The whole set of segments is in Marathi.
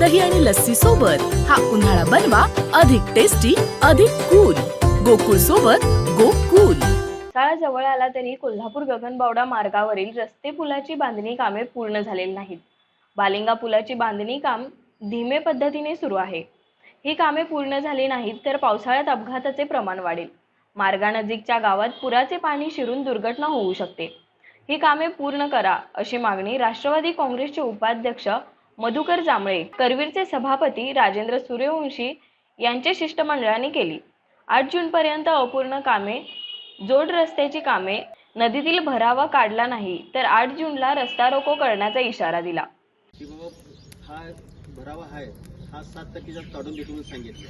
दही आणि लस्सी सोबत हा उन्हाळा बनवा अधिक टेस्टी अधिक कूल गोकुळ सोबत गोकुल. पावसाळा जवळ आला तरी कोल्हापूर गगनबावडा मार्गावरील रस्ते पुलाची बांधणी कामे पूर्ण झालेली नाहीत. बालिंगा पुलाची बांधणी काम धीमे पद्धतीने सुरू आहे. ही कामे पूर्ण झाली नाहीत तर पावसाळ्यात अपघाताचे प्रमाण वाढेल. मार्गानजीकच्या गावात पुराचे पाणी शिरून दुर्घटना होऊ शकते. ही कामे पूर्ण करा अशी मागणी राष्ट्रवादी काँग्रेसचे उपाध्यक्ष मधुकर जांभळे करवीरचे सभापती राजेंद्र सूर्यवंशी यांचे शिष्टमंडळाने केली. आठ जूनपर्यंत अपूर्ण कामे जोड रस्त्याची कामे नदीतील भरावा काढला नाही तर आठ जूनला रस्ता रोको करण्याचा इशारा दिला. हा भरावा आहे हा सात टक्केच्या काढून देतो म्हणून सांगितलं.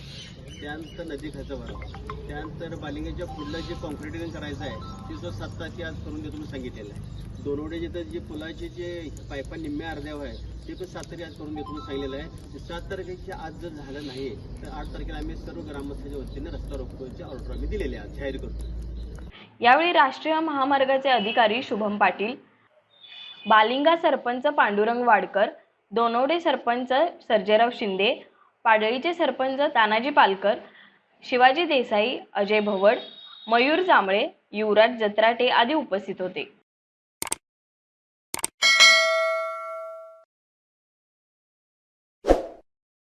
त्यानंतर नदी खर्च भरावा. त्यानंतर बालिंगाच्या पुढलं जे कॉन्क्रिटिंग करायचं आहे ते जो सात टक्के आज करून देतो म्हणून सांगितलेलं आहे. दोनवडे जिथं जे पुलाचे जे पायपा निम्म्या अर्ध्यावर आहे ते पण सात तारीख आज करून देतो म्हणून सांगितलेलं आहे. ते सात तारखेच्या आज जर झालं नाही तर आठ तारखेला आम्ही सर्व ग्रामस्थांच्या वतीने रस्ता रोकोचे ऑर्डर आम्ही दिलेले आहे जाहीर करतो. यावेळी राष्ट्रीय महामार्गाचे अधिकारी शुभम पाटील बालिंगा सरपंच पांडुरंग वाडकर दोनवडे सरपंच सर्जेराव शिंदे पाडळीचे सरपंच तानाजी पालकर शिवाजी देसाई अजय भवड मयूर जांभळे युवराज जत्राटे आदी उपस्थित होते.